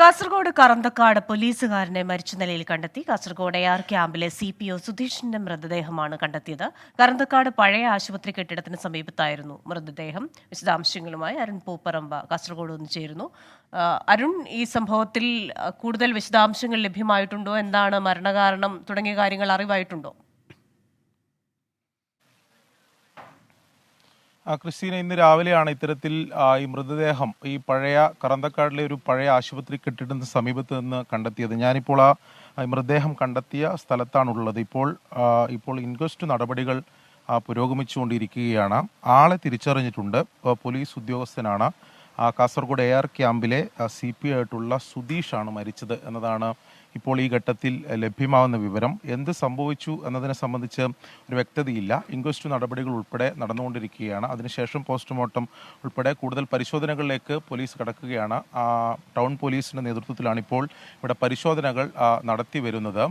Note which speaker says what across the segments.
Speaker 1: കാസർഗോഡ് കറന്തക്കാട് പോലീസുകാരനെ മരിച്ച നിലയിൽ കണ്ടെത്തി. കാസർഗോഡ് എ ആർ ക്യാമ്പിലെ സി പി ഒ സുധീഷിന്റെ മൃതദേഹമാണ് കണ്ടെത്തിയത്. കറന്തക്കാട് പഴയ ആശുപത്രി കെട്ടിടത്തിന് സമീപത്തായിരുന്നു മൃതദേഹം. വിശദാംശങ്ങളുമായി അരുൺ പൂപ്പറമ്പ കാസർഗോഡ് ഒന്ന് ചേരുന്നു. അരുൺ ഈ സംഭവത്തിൽ കൂടുതൽ വിശദാംശങ്ങൾ ലഭ്യമായിട്ടുണ്ടോ? എന്താണ് മരണകാരണം? തുടങ്ങിയ കാര്യങ്ങൾ അറിവായിട്ടുണ്ടോ?
Speaker 2: ക്രിസ്റ്റീന ഇന്ന് രാവിലെയാണ് ഇത്തരത്തിൽ ഈ മൃതദേഹം ഈ പഴയ കറന്തക്കാടിലെ ഒരു പഴയ ആശുപത്രി കെട്ടിടത്തിന് സമീപത്ത് നിന്ന് കണ്ടെത്തിയത്. ഞാനിപ്പോൾ ആ മൃതദേഹം കണ്ടെത്തിയ സ്ഥലത്താണുള്ളത്. ഇപ്പോൾ ഇപ്പോൾ ഇൻക്വസ്റ്റ് നടപടികൾ പുരോഗമിച്ചുകൊണ്ടിരിക്കുകയാണ്. ആളെ തിരിച്ചറിഞ്ഞിട്ടുണ്ട്. പോലീസ് ഉദ്യോഗസ്ഥനാണ്. കാസർഗോഡ് എ ആർ ക്യാമ്പിലെ സി പി ആയിട്ടുള്ള സുധീഷാണ് മരിച്ചത് എന്നതാണ് ഇപ്പോൾ ഈ ഘട്ടത്തിൽ ലഭ്യമാവുന്ന വിവരം. എന്ത് സംഭവിച്ചു എന്നതിനെ സംബന്ധിച്ച് ഒരു വ്യക്തതയില്ല. ഇൻക്വസ്റ്റ് നടപടികൾ ഉൾപ്പെടെ നടന്നുകൊണ്ടിരിക്കുകയാണ്. അതിനുശേഷം പോസ്റ്റ്മോർട്ടം ഉൾപ്പെടെ കൂടുതൽ പരിശോധനകളിലേക്ക് പോലീസ് കടക്കുകയാണ്. ടൗൺ പോലീസിന്റെ നേതൃത്വത്തിലാണ് ഇപ്പോൾ ഇവിടെ പരിശോധനകൾ നടത്തി വരുന്നത്.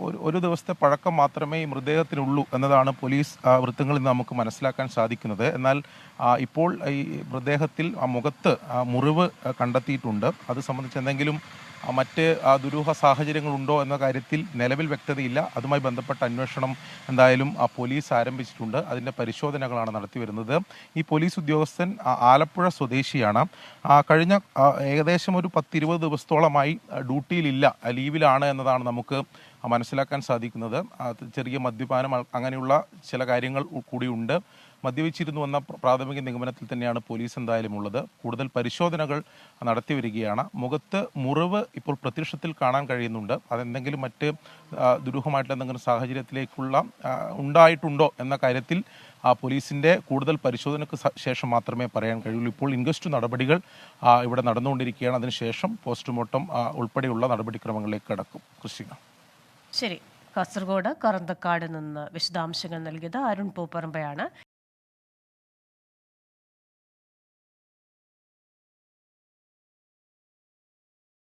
Speaker 2: ഒരു- ദിവസത്തെ പഴക്കം മാത്രമേ ഈ മൃതദേഹത്തിനുള്ളൂ എന്നതാണ് പോലീസ് വൃത്തങ്ങളിൽ നിന്ന് നമുക്ക് മനസ്സിലാക്കാൻ സാധിക്കുന്നത്. എന്നാൽ ഇപ്പോൾ ഈ മൃതദേഹത്തിൽ ആ മുഖത്ത് മുറിവ് കണ്ടെത്തിയിട്ടുണ്ട്. അത് സംബന്ധിച്ച് എന്തെങ്കിലും മറ്റ് ദുരൂഹ സാഹചര്യങ്ങളുണ്ടോ എന്ന കാര്യത്തിൽ നിലവിൽ വ്യക്തതയില്ല. അതുമായി ബന്ധപ്പെട്ട അന്വേഷണം എന്തായാലും ആ, പോലീസ് ആരംഭിച്ചിട്ടുണ്ട്. അതിന്റെ പരിശോധനകളാണ് നടത്തി വരുന്നത്. ഈ പോലീസ് ഉദ്യോഗസ്ഥൻ ആലപ്പുഴ സ്വദേശിയാണ്. കഴിഞ്ഞ ഏകദേശം ഒരു പത്തിരുപത് ദിവസത്തോളമായി ഡ്യൂട്ടിയിലില്ല. ലീവിലാണ് എന്നതാണ് നമുക്ക് മനസ്സിലാക്കാൻ സാധിക്കുന്നത്. ചെറിയ മദ്യപാനം അങ്ങനെയുള്ള ചില കാര്യങ്ങൾ കൂടിയുണ്ട്. മദ്യപിച്ചിരുന്നു എന്ന പ്രാഥമിക നിഗമനത്തിൽ തന്നെയാണ് പോലീസ് എന്തായാലും ഉള്ളത്. കൂടുതൽ പരിശോധനകൾ നടത്തി വരികയാണ്. മുഖത്ത് മുറിവ് ഇപ്പോൾ പ്രത്യക്ഷത്തിൽ കാണാൻ കഴിയുന്നുണ്ട്. അതെന്തെങ്കിലും മറ്റ് ദുരൂഹമായിട്ടുള്ള എന്തെങ്കിലും സാഹചര്യത്തിലേക്കുള്ള ഉണ്ടായിട്ടുണ്ടോ എന്ന കാര്യത്തിൽ ആ പോലീസിന്റെ കൂടുതൽ പരിശോധനയ്ക്ക് ശേഷം മാത്രമേ പറയാൻ കഴിയുള്ളൂ. ഇപ്പോൾ ഇൻക്വസ്റ്റ് നടപടികൾ ഇവിടെ നടന്നുകൊണ്ടിരിക്കുകയാണ്. അതിനുശേഷം പോസ്റ്റ്മോർട്ടം ഉൾപ്പെടെയുള്ള നടപടിക്രമങ്ങളിലേക്ക് കടക്കും. കൃഷിക
Speaker 1: ശരി. കാസർഗോഡ് കറന്തക്കാട് നിന്ന് വിശദാംശങ്ങൾ നൽകിയത് അരുൺ പൂപ്പറമ്പയാണ്.